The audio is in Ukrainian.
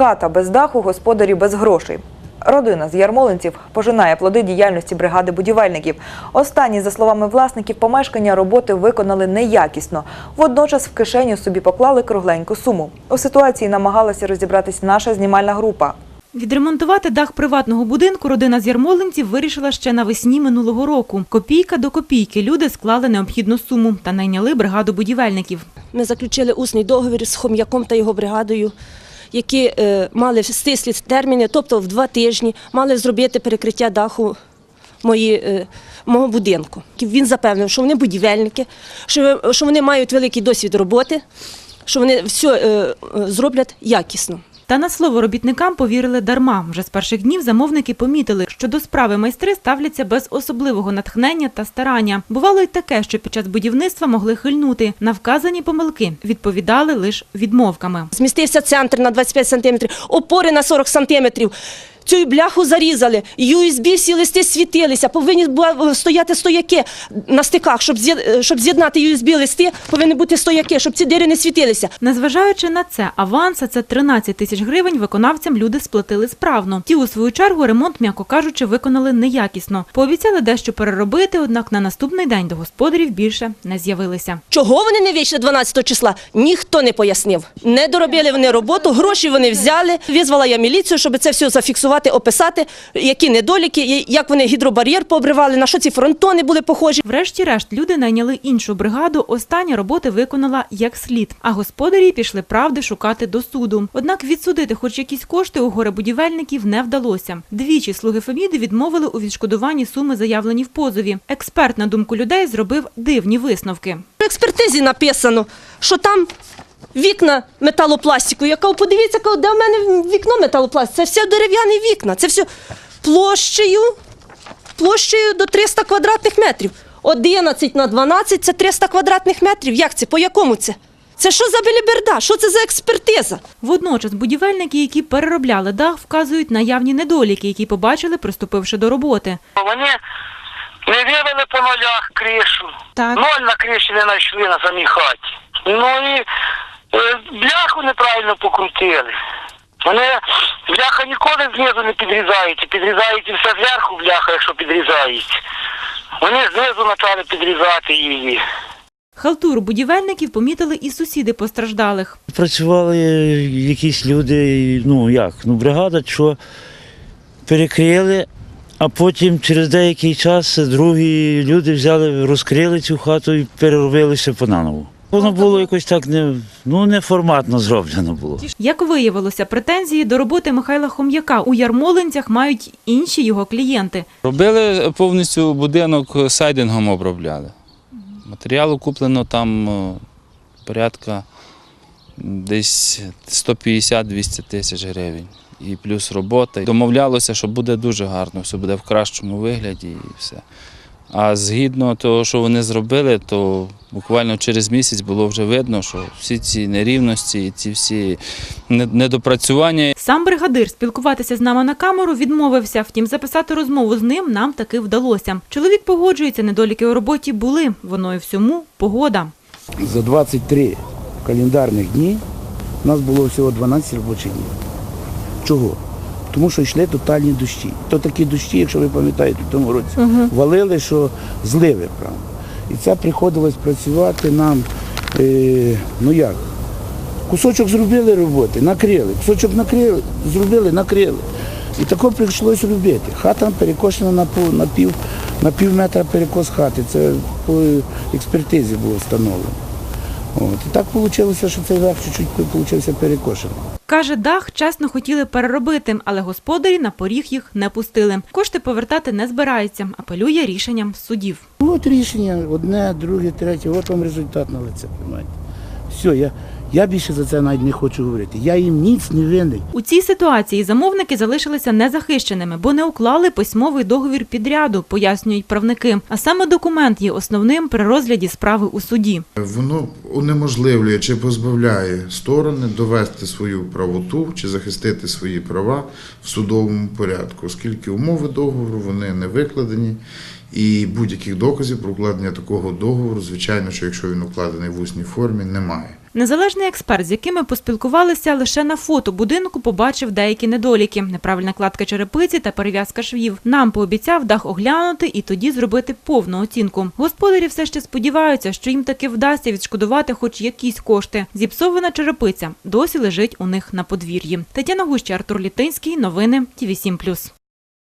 Хата без даху, господарі без грошей. Родина з ярмолинців пожинає плоди діяльності бригади будівельників. Останні, за словами власників помешкання, роботи виконали неякісно. Водночас в кишеню собі поклали кругленьку суму. У ситуації намагалася розібратись наша знімальна група. Відремонтувати дах приватного будинку родина з ярмолинців вирішила ще навесні минулого року. Копійка до копійки люди склали необхідну суму та найняли бригаду будівельників. Ми заключили усний договір з хом'яком та його бригадою, які е, мали стислі терміни, тобто в два тижні мали зробити перекриття даху мої, е, мого будинку. Він запевнив, що вони будівельники, що, вони мають великий досвід роботи, що вони все е, зроблять якісно. Та на слово робітникам повірили дарма. Вже з перших днів замовники помітили, що до справи майстри ставляться без особливого натхнення та старання. Бувало й таке, що під час будівництва могли хильнути. На вказані помилки відповідали лише відмовками. Змістився центр на 25 сантиметрів, опори на 40 сантиметрів. Цю бляху зарізали, USB всі листи світилися, повинні стояти стояки на стиках, щоб з'єд- щоб з'єднати USB листи, повинні бути стояки, щоб ці дири не світилися. Незважаючи на це, аванс, а це 13 тисяч гривень, виконавцям люди сплатили справно. Ті, у свою чергу, ремонт, м'яко кажучи, виконали неякісно. Пообіцяли дещо переробити, однак на наступний день до господарів більше не з'явилися. Чого вони не вийшли 12 числа, ніхто не пояснив. Не доробили вони роботу, гроші вони взяли. Визвала я міліцію, щоб це все зафіксувати, описати, які недоліки, як вони гідробар'єр пообривали, на що ці фронтони були похожі. Врешті-решт люди найняли іншу бригаду. Остання роботи виконала як слід. А господарі пішли правди шукати до суду. Однак відсудити хоч якісь кошти у горе-будівельників не вдалося. Двічі слуги Феміди відмовили у відшкодуванні суми, заявлені в позові. Експерт, на думку людей, зробив дивні висновки. В експертизі написано, що там вікна металопластику. Я кажу, подивіться, кажу, де в мене вікно металопластику. Це все дерев'яні вікна, це все площею, площею до 300 квадратних метрів. 11 на 12 – це 300 квадратних метрів. Як це? По якому це? Це що за беліберда? Що це за експертиза? Водночас будівельники, які переробляли дах, вказують наявні недоліки, які побачили, приступивши до роботи. Вони не вивели по нулях кришу. Так. Ноль на криші не знайшли на самій хаті. Ну і бляху неправильно покрутили. Вони бляха ніколи знизу не підрізають, підрізають і все зверху бляха, якщо підрізають. Вони знизу почали підрізати її. Халтуру будівельників помітили і сусіди постраждалих. Працювали якісь люди, ну як, ну бригада, що перекрили, а потім через деякий час другі люди взяли, розкрили цю хату і переробили все по-наново. Воно було якось так не, ну, неформатно зроблено було. Як виявилося, претензії до роботи Михайла Хом'яка у Ярмолинцях мають інші його клієнти. Робили повністю будинок сайдингом обробляли. Матеріалу куплено там е, порядка десь 150-200 тисяч гривень. І плюс робота. Домовлялося, що буде дуже гарно, все буде в кращому вигляді і все. А згідно того, що вони зробили, то буквально через місяць було вже видно, що всі ці нерівності і ці всі недопрацювання Сам бригадир спілкуватися з нами на камеру відмовився. Втім, записати розмову з ним нам таки вдалося. Чоловік погоджується, недоліки у роботі були. Воно і всьому погода. За 23 календарних дні у нас було всього 12 робочих днів. Чого? Тому що йшли тотальні дощі. То такі дощі, якщо ви пам'ятаєте, в тому році валили, що зливи, правда. І це приходилось працювати нам, е, ну як, кусочок зробили роботи, накрили, кусочок накрили, зробили, накрили. І тако прийшлось робити. Хата перекошена на пів, на пів, на пів метра перекос хати. Це по експертизі було встановлено. От. І так вийшло, що цей дах чуть-чуть перекошений. Каже, дах чесно хотіли переробити, але господарі на поріг їх не пустили. Кошти повертати не збирається, апелює рішенням судів. От рішення, одне, друге, третє, от вам результат на лице, понимаєте. Все, я, я більше за це навіть не хочу говорити. Я їм ніц не винний. У цій ситуації замовники залишилися незахищеними, бо не уклали письмовий договір підряду, пояснюють правники. А саме документ є основним при розгляді справи у суді. Воно унеможливлює чи позбавляє сторони довести свою правоту чи захистити свої права в судовому порядку, оскільки умови договору вони не викладені. І будь-яких доказів про укладення такого договору, звичайно, що якщо він укладений в усній формі, немає. Незалежний експерт, з якими поспілкувалися лише на фото будинку, побачив деякі недоліки: неправильна кладка черепиці та перев'язка швів. Нам пообіцяв дах оглянути і тоді зробити повну оцінку. Господарі все ще сподіваються, що їм таки вдасться відшкодувати хоч якісь кошти. Зіпсована черепиця досі лежить у них на подвір'ї. Тетяна Гуща, Артур Літинський. Новини Ті 7